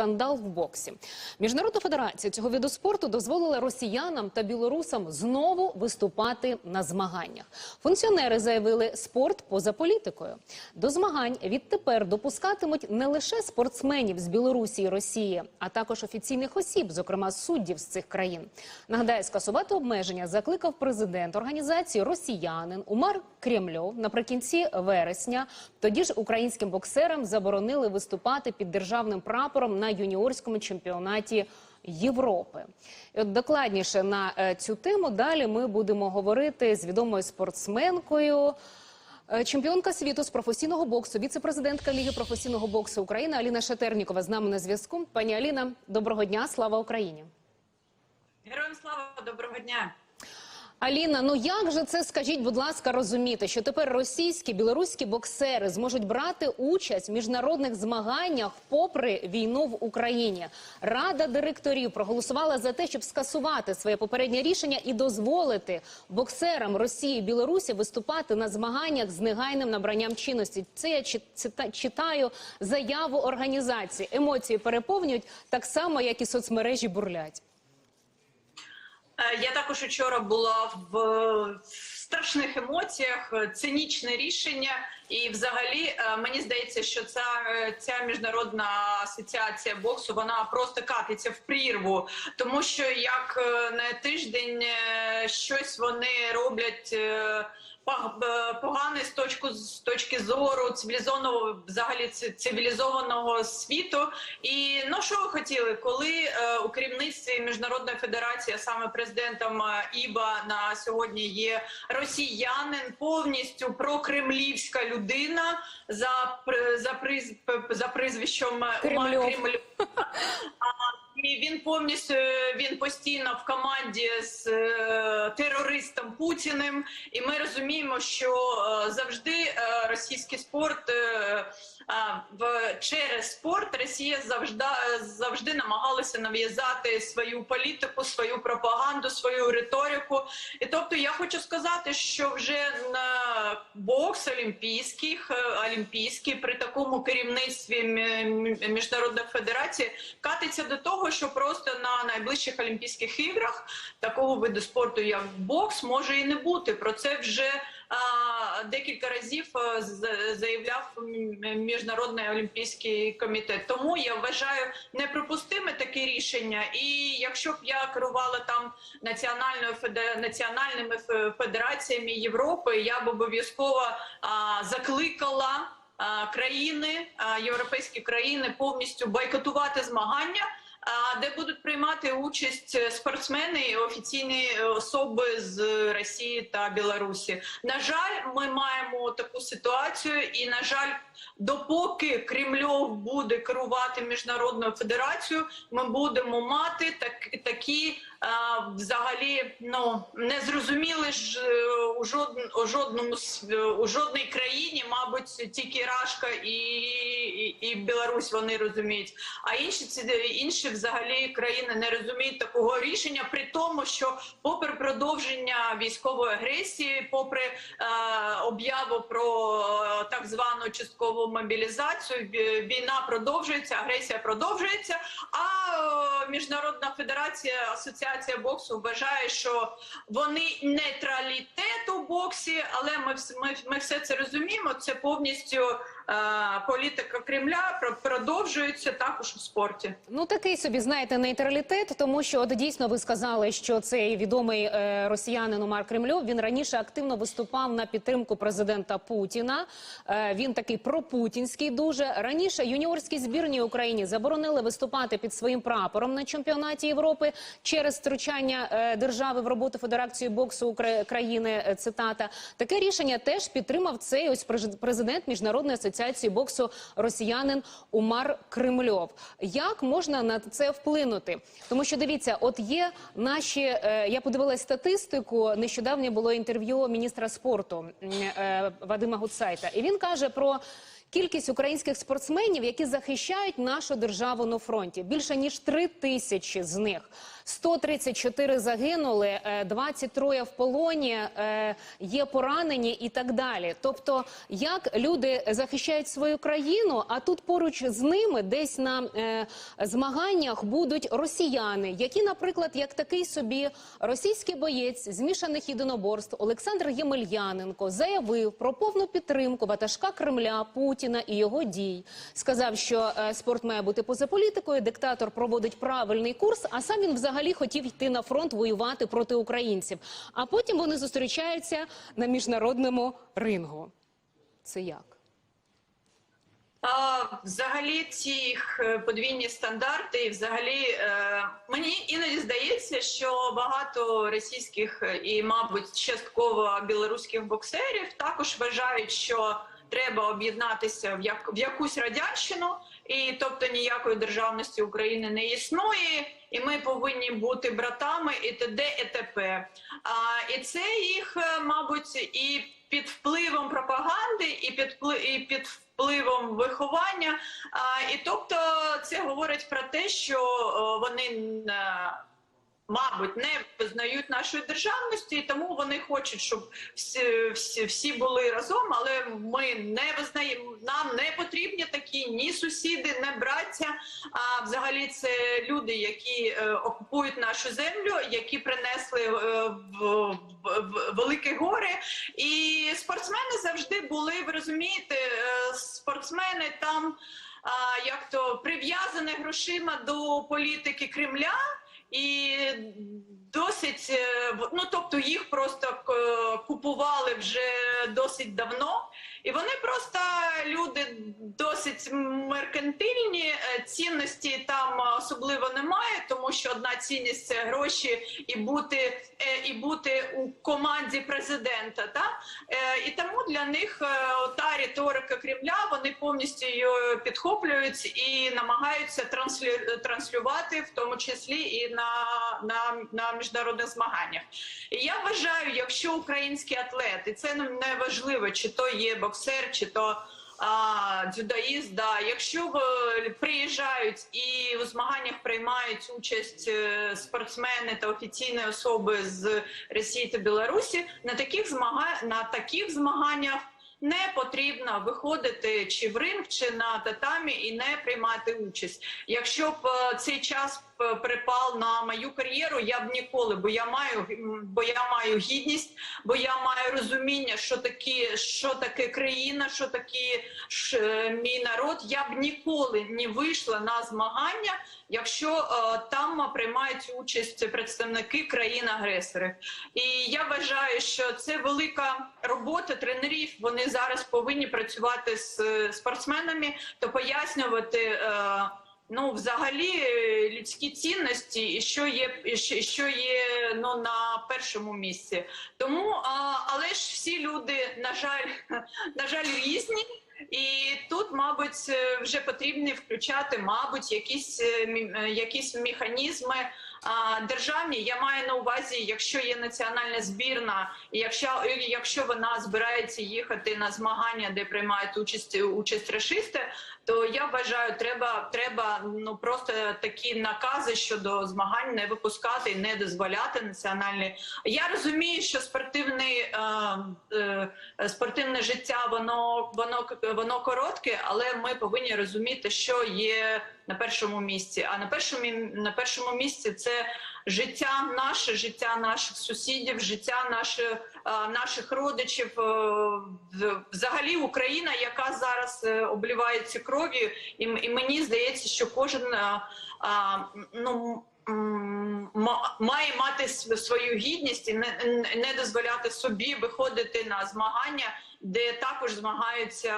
скандал в боксі. Міжнародна федерація цього виду спорту дозволила росіянам та білорусам знову виступати на змаганнях. Функціонери заявили, спорт поза політикою. До змагань відтепер допускатимуть не лише спортсменів з Білорусі і Росії, а також офіційних осіб, зокрема суддів з цих країн. Нагадаю, скасувати обмеження закликав президент організації Росіянин Умар Кремльов наприкінці вересня. Тоді ж українським боксерам заборонили виступати під державним прапором на юніорському чемпіонаті. Європи, І от докладніше на е, цю тему далі ми будемо говорити з відомою спортсменкою, е, чемпіонка світу з професійного боксу, віце-президентка Ліги професійного боксу України Аліна Шатернікова з нами на зв'язку. Пані Аліна, доброго дня, слава Україні. Героям слава, доброго дня. Аліна, ну як же це скажіть, будь ласка, розуміти, що тепер російські білоруські боксери зможуть брати участь в міжнародних змаганнях попри війну в Україні? Рада директорів проголосувала за те, щоб скасувати своє попереднє рішення і дозволити боксерам Росії і Білорусі виступати на змаганнях з негайним набранням чинності. Це я читаю заяву організації. Емоції переповнюють так само, як і соцмережі бурлять. Е, Я також вчора була в страшних емоціях, цинічне рішення, і взагалі е, мені здається, що ця, е, ця міжнародна асоціація боксу вона просто катиться в прірву, тому що як на тиждень щось вони роблять. Е, пог- Погане з точки з точки зору цивілізованого взагалі цивілізованого світу. І ну що ви хотіли, коли е, у керівництві міжнародної федерації, саме президентом е, ІБА на сьогодні є росіянин, повністю прокремлівська людина за за приз за прізвищем е, Кремльов. Кремльов. І він повністю е, він постійно в команді з е, терористом Путіним. І ми розуміємо, що е, завжди російський спорт в через спорт Росія завжди завжди намагалася нав'язати свою політику, свою пропаганду, свою риторику. І тобто, я хочу сказати, що вже на бокс олімпійський, е, олімпійський при такому керівництві Мі- Мі- міжнародної федерації катиться до того, що просто на найближчих Олімпійських іграх такого виду спорту, як бокс, може і не бути. Про це вже а, декілька разів з- заявляв міжнародний олімпійський комітет. Тому я вважаю неприпустиме таке рішення. І якщо б я керувала там національною національними федераціями Європи, я б обов'язково а, закликала. Країни, європейські країни повністю бойкотувати змагання, де будуть приймати участь спортсмени і офіційні особи з Росії та Білорусі. На жаль, ми маємо таку ситуацію, і на жаль, допоки Кремльов буде керувати міжнародною федерацією, ми будемо мати так, такі. Взагалі, ну не зрозуміли ж е, у жод, у жодному е, у жодній країні, мабуть, тільки Рашка і, і, і Білорусь вони розуміють. А інші ці інші взагалі країни не розуміють такого рішення, при тому, що попри продовження військової агресії, попри е, об'яву про е, так звану часткову мобілізацію, війна продовжується, агресія продовжується. А е, міжнародна федерація асоціація боксу вважає, що вони нейтралітет у боксі, але ми ми, ми все це розуміємо. Це повністю політика Кремля продовжується також у спорті. Ну такий собі знаєте нейтралітет, тому що от дійсно ви сказали, що цей відомий е, росіянин Умар Кремльов він раніше активно виступав на підтримку президента Путіна. Е, він такий пропутінський. Дуже раніше юніорські збірні Україні заборонили виступати під своїм прапором на чемпіонаті Європи через втручання е, держави в роботу Федерації боксу Укра- країни. е, Цитата таке рішення теж підтримав цей ось президент міжнародної асоціації боксу росіянин Умар Кремльов. Як можна на це вплинути? Тому що дивіться, от є наші. е, я подивилась статистику. Нещодавнє було інтерв'ю міністра спорту е, Вадима Гуцайта, і він каже про Кількість українських спортсменів, які захищають нашу державу на фронті, більше ніж три тисячі з них. 134 загинули, е, 23 в полоні, е, є поранені і так далі. Тобто, як люди захищають свою країну, а тут поруч з ними десь на е, змаганнях будуть росіяни, які, наприклад, як такий собі російський боєць змішаних єдиноборств Олександр Ємельяненко заявив про повну підтримку ватажка Кремля Путіна і його дій. Сказав, що е, спорт має бути поза політикою. Диктатор проводить правильний курс, а сам він взагалі хотів йти на фронт воювати проти українців. А потім вони зустрічаються на міжнародному рингу. Це як? А, взагалі, ці е, подвійні стандарти, і взагалі е, мені іноді здається, що багато російських е, і, мабуть, частково білоруських боксерів також вважають, що треба об'єднатися в як в якусь радянщину, і тобто ніякої державності України не існує, і ми повинні бути братами, і т.д. і т.п. А, і це їх, е, мабуть, і під впливом пропаганди, і під і під впливом виховання. А, і тобто це говорить про те, що вони е, мабуть не визнають нашої державності, і тому вони хочуть, щоб всі, всі, всі були разом, але ми не визнаємо. Нам не потрібні такі ні сусіди, не браття. А взагалі це люди, які е, окупують нашу землю, які принесли е, в, в, в великі гори. І спортсмени завжди були. Ви розумієте, е, спортсмени там. А, як то прив'язані грошима до політики Кремля, і досить е, ну тобто їх просто е, купували вже досить давно, і вони просто люди досить меркантильні. е, Цінності там особливо немає, тому що одна цінність це гроші і бути е, і бути у команді президента. Та Е, і тому для них та риторика Кремля вони повністю її підхоплюють і намагаються транслю, транслювати, в тому числі і на, на, на міжнародних змаганнях. І я вважаю, якщо український атлет, і це не важливо, чи то є боксер, чи то а, дзюдоїст, да. якщо приїжджають і у змаганнях приймають участь е, спортсмени та офіційні особи з Росії та Білорусі, на таких змага... на таких змаганнях не потрібно виходити чи в ринг, чи на татамі і не приймати участь. Якщо б е, цей час б припав на мою кар'єру, я б ніколи, бо я маю бо я маю гідність, бо я маю розуміння, що такі, що таке країна, що таке ш, е, мій народ. Я б ніколи не вийшла на змагання, якщо е, там приймають участь представники країн-агресорів. І я вважаю, що це велика робота тренерів. Вони зараз повинні працювати з е, спортсменами та пояснювати. е, Ну, взагалі, е, людські цінності, і що є, і що- є ну на першому місці. Тому, а, але ж всі люди, на жаль, на жаль, різні. І тут, мабуть, е, вже потрібно включати, мабуть, якісь е, якісь механізми державні. Я маю на увазі, якщо є національна збірна, і якщо, якщо вона збирається їхати на змагання, де приймають участь участь расисти, то я вважаю, треба треба ну просто такі накази щодо змагань не випускати не дозволяти національні. Я розумію, що спортивний е, е, спортивне життя воно воно воно коротке, але ми повинні розуміти, що є на першому місці. А на першому на першому місці це життя наше, життя наших сусідів, життя наших е, наших родичів. е, Взагалі Україна, яка зараз е, обливається кров'ю, і, і мені здається, що кожен ну. ма- Має мати свою гідність і не, дозволяти собі виходити на змагання, де також змагаються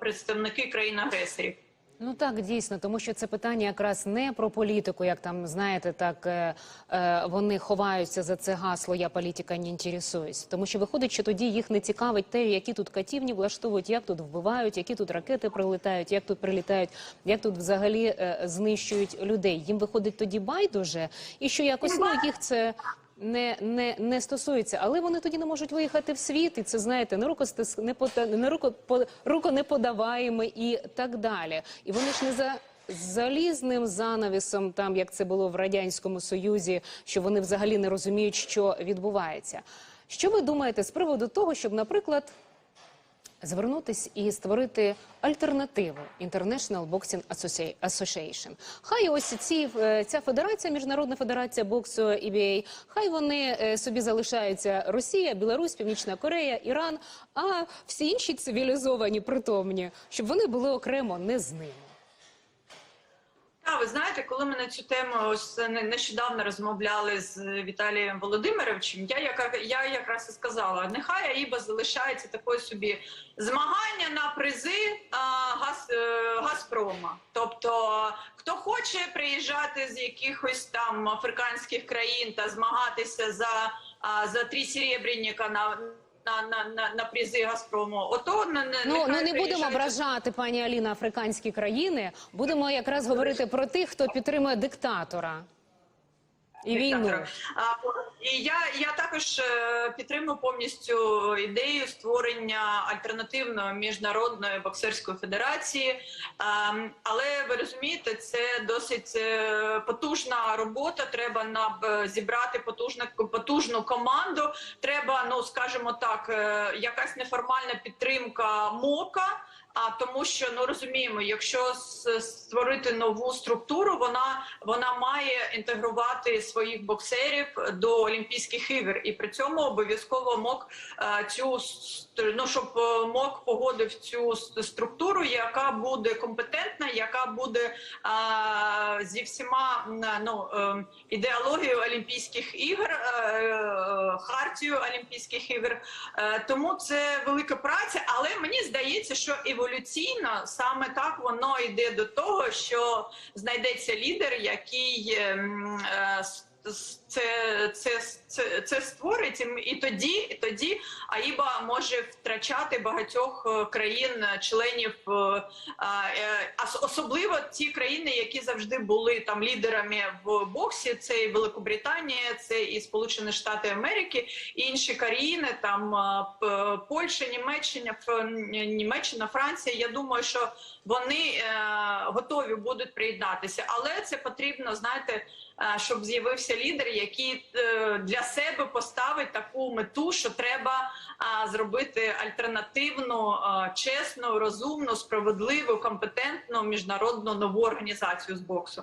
представники країн-агресорів. Ну так дійсно, тому що це питання якраз не про політику, як там знаєте, так е, е, вони ховаються за це гасло Я політика не інтересуюсь. Тому що виходить, що тоді їх не цікавить те, які тут катівні влаштовують, як тут вбивають, які тут ракети прилітають, як тут прилітають, як тут взагалі е, знищують людей. Їм виходить тоді байдуже, і що якось ну їх це не, не, не стосується, але вони тоді не можуть виїхати в світ, і це знаєте, не рукостис, не пота, не руко, по, руконеподаваємо і так далі. І вони ж не за залізним занавісом, там як це було в радянському союзі, що вони взагалі не розуміють, що відбувається. Що ви думаєте з приводу того, щоб, наприклад, звернутись і створити альтернативу International Boxing Associ- Association. Хай ось ці е, ця федерація, міжнародна федерація боксу EBA, хай вони е, собі залишаються Росія, Білорусь, Північна Корея, Іран, а всі інші цивілізовані притомні, щоб вони були окремо не з ними. Ви знаєте, коли ми на цю тему ось не- нещодавно розмовляли з Віталієм Володимировичем, я яка я якраз і сказала: нехай Аїба залишається такою собі змагання на призи а, газ, е, Газпрома. Тобто, хто хоче приїжджати з якихось там африканських країн та змагатися за, а, за три серебряника на. На, на, на, на призи Газпрому, ото Ну, ну не будемо приїжджають. ображати пані Аліна африканські країни. Будемо якраз говорити про тих, хто підтримує диктатора і війну. І я, я також е, підтримую повністю ідею створення альтернативної міжнародної боксерської федерації. Але ви розумієте, це досить е, потужна робота. Треба на зібрати потужну, потужну команду. Треба, ну скажімо так, е, якась неформальна підтримка МОКа. А тому, що ну розуміємо, якщо створити нову структуру, вона вона має інтегрувати своїх боксерів до Олімпійських ігор, і при цьому обов'язково МОК е, цю ну, щоб е, МОК погодив цю структуру, яка буде компетентна, яка буде е, зі всіма ну ідеологією Олімпійських ігор, е, Олімпійських ігор. Тому це велика праця, але мені здається, що еволюційно саме так воно йде до того, що знайдеться лідер, який ем, е, це, це, це, це створить, і тоді, і тоді АІБА може втрачати багатьох е, країн-членів, е, е, особливо ті країни, які завжди були там лідерами в боксі. Це і Великобританія, це і Сполучені Штати Америки, і інші країни, там Польща, Німеччина, Німеччина, Франція. Я думаю, що вони готові будуть приєднатися, але це потрібно, знаєте, щоб з'явився лідер, який е, для себе поставить таку мету, що треба зробити альтернативну, чесну, розумну, справедливу, компетентну міжнародну нову організацію з боксу.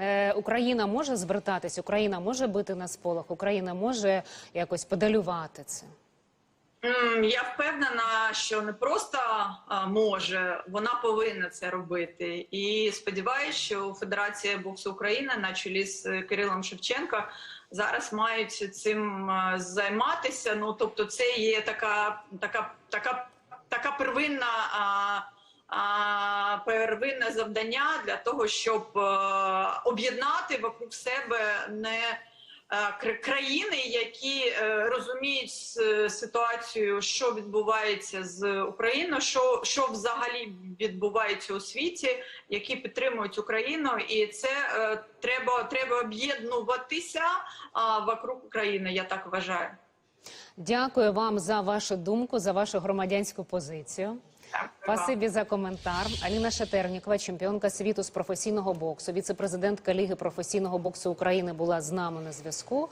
Е, Україна може звертатись, Україна може бити на сполох, Україна може якось подалювати це. Я впевнена, що не просто може, вона повинна це робити. І сподіваюся, що Федерація боксу України на чолі з е, Кирилом Шевченко зараз мають цим е, займатися. Ну тобто, це є така, така, така, така первинна. Первинне завдання для того, щоб е, об'єднати вокруг себе не країни, які е, розуміють ситуацію, що відбувається з Україною, що, що взагалі відбувається у світі, які підтримують Україну, і це е, треба, треба об'єднуватися вокруг України. Я так вважаю. Дякую вам за вашу думку, за вашу громадянську позицію. Спасибі за коментар. Аліна Шатернікова, чемпіонка світу з професійного боксу, віце-президентка Ліги професійного боксу України, була з нами на зв'язку.